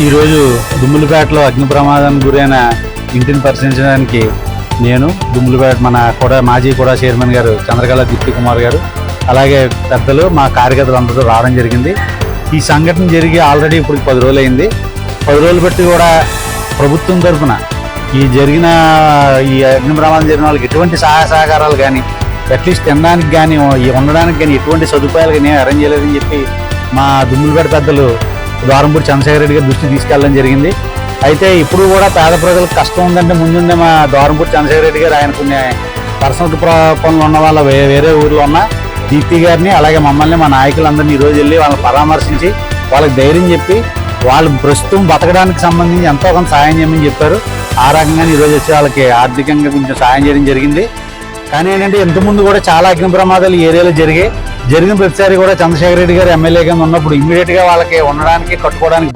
ఈరోజు దుమ్ములపేటలో అగ్ని ప్రమాదానికి గురైన ఇంటిని పరిశీలించడానికి నేను దుమ్ములపేట మన కూడా మాజీ కూడా చైర్మన్ గారు చంద్రకళ దీప్తి కుమార్ గారు అలాగే పెద్దలు మా కార్యకర్తలు అందరూ రావడం జరిగింది. ఈ సంఘటన జరిగి ఆల్రెడీ ఇప్పుడు పది రోజులు అయింది. పది రోజులు బట్టి కూడా ప్రభుత్వం తరఫున ఈ జరిగిన ఈ అగ్ని ప్రమాదం జరిగిన వాళ్ళకి ఎటువంటి సహాయ సహకారాలు కానీ అట్లీస్ట్ తినడానికి కానీ ఉండడానికి కానీ ఎటువంటి సదుపాయాలు కానీ అరేంజ్ చేయలేదని చెప్పి మా దుమ్ములపేట పెద్దలు ద్వారంపూడి చంద్రశేఖర రెడ్డి గారి దృష్టి తీసుకెళ్ళడం జరిగింది. అయితే ఇప్పుడు కూడా పేద ప్రజలకు కష్టం ఉందంటే ముందుండే మా ద్వారంపూడి చంద్రశేఖర రెడ్డి గారు ఆయన కొన్ని పర్సనల్ పనులు ఉన్న వాళ్ళ వే- వేరే ఊర్లో ఉన్న దీప్తి గారిని అలాగే మమ్మల్ని మా నాయకులందరినీ ఈరోజు వెళ్ళి వాళ్ళని పరామర్శించి వాళ్ళకి ధైర్యం చెప్పి వాళ్ళు ప్రస్తుతం బతకడానికి సంబంధించి ఎంతో కొంత సాయం చేయమని చెప్పారు. ఆ రకంగా ఈరోజు వచ్చి వాళ్ళకి ఆర్థికంగా కొంచెం సాయం చేయడం జరిగింది. కానీ ఏంటంటే ఇంతకుముందు కూడా చాలా అగ్ని ప్రమాదాలు ఏరియాలో జరిగాయి. జరిగిన ప్రతిసారి కూడా చంద్రశేఖర రెడ్డి గారు ఎమ్మెల్యే కింద ఉన్నప్పుడు ఇమీడియట్గా వాళ్ళకి ఉండడానికి కట్టుకోవడానికి